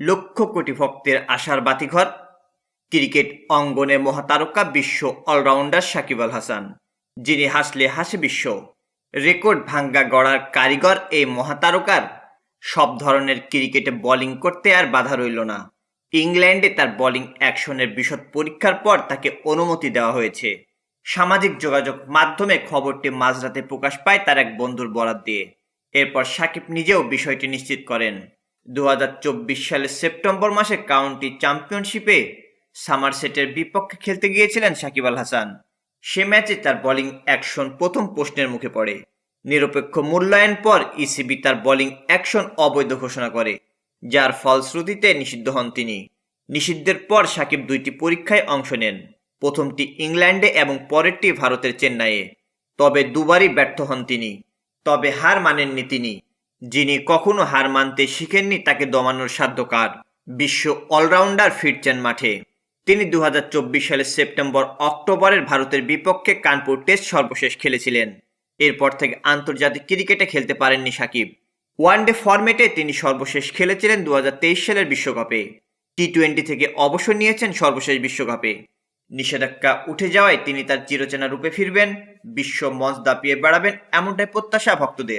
লক্ষ কোটি ভক্তের আশার বাতিঘর, ক্রিকেট অঙ্গনে মহাতারকা বিশ্ব অলরাউন্ডার সাকিব আল হাসান, যিনি হাসলে হাসে বিশ্ব। রেকর্ড ভাঙ্গা গড়ার কারিগর এই মহাতারকার। সব ধরনের ক্রিকেটে বোলিং করতে আর বাধা রইল না। ইংল্যান্ডে তার বোলিং অ্যাকশনের বিশদ পরীক্ষার পর তাকে অনুমতি দেওয়া হয়েছে। সামাজিক যোগাযোগ মাধ্যমে খবরটি মাঝরাতে প্রকাশ পায় তার এক বন্ধুর বরাত দিয়ে। এরপর সাকিব নিজেও বিষয়টি নিশ্চিত করেন। দু হাজার চব্বিশ সালের সেপ্টেম্বর মাসে কাউন্টি চ্যাম্পিয়নশিপে সামারসেটের বিপক্ষে খেলতে গিয়েছিলেন সাকিব আল হাসান। সে ম্যাচে তার বোলিং অ্যাকশন প্রথম প্রশ্নের মুখে পড়ে। নিরপেক্ষ মূল্যায়ন পর ইসিবি তার বোলিং অ্যাকশন অবৈধ ঘোষণা করে, যার ফলশ্রুতিতে নিষিদ্ধ হন তিনি। নিষিদ্ধের পর সাকিব দুইটি পরীক্ষায় অংশ নেন, প্রথমটি ইংল্যান্ডে এবং পরেরটি ভারতের চেন্নাইয়ে। তবে দুবারই ব্যর্থ হন তিনি, তবে হার মানেননি তিনি। যিনি কখনো হার মানতে শিখেননি তাকে দমানোর সাধ্য কার বিশ্ব অলরাউন্ডার ফিরছেন মাঠে। তিনি দু হাজার চব্বিশ সালের সেপ্টেম্বর অক্টোবরের ভারতের বিপক্ষে কানপুর টেস্ট সর্বশেষ খেলেছিলেন। এরপর থেকে আন্তর্জাতিক ক্রিকেটে খেলতে পারেননি সাকিব। ওয়ানডে ফরম্যাটে তিনি সর্বশেষ খেলেছিলেন দু হাজার তেইশ সালের বিশ্বকাপে। টি টোয়েন্টি থেকে অবসর নিয়েছেন সর্বশেষ বিশ্বকাপে। নিষেধাজ্ঞা উঠে যাওয়ায় তিনি তার চিরচেনা রূপে ফিরবেন। বিশ্ব মঞ্চ দাপিয়ে বেড়াবেন এমনটাই প্রত্যাশা ভক্তদের।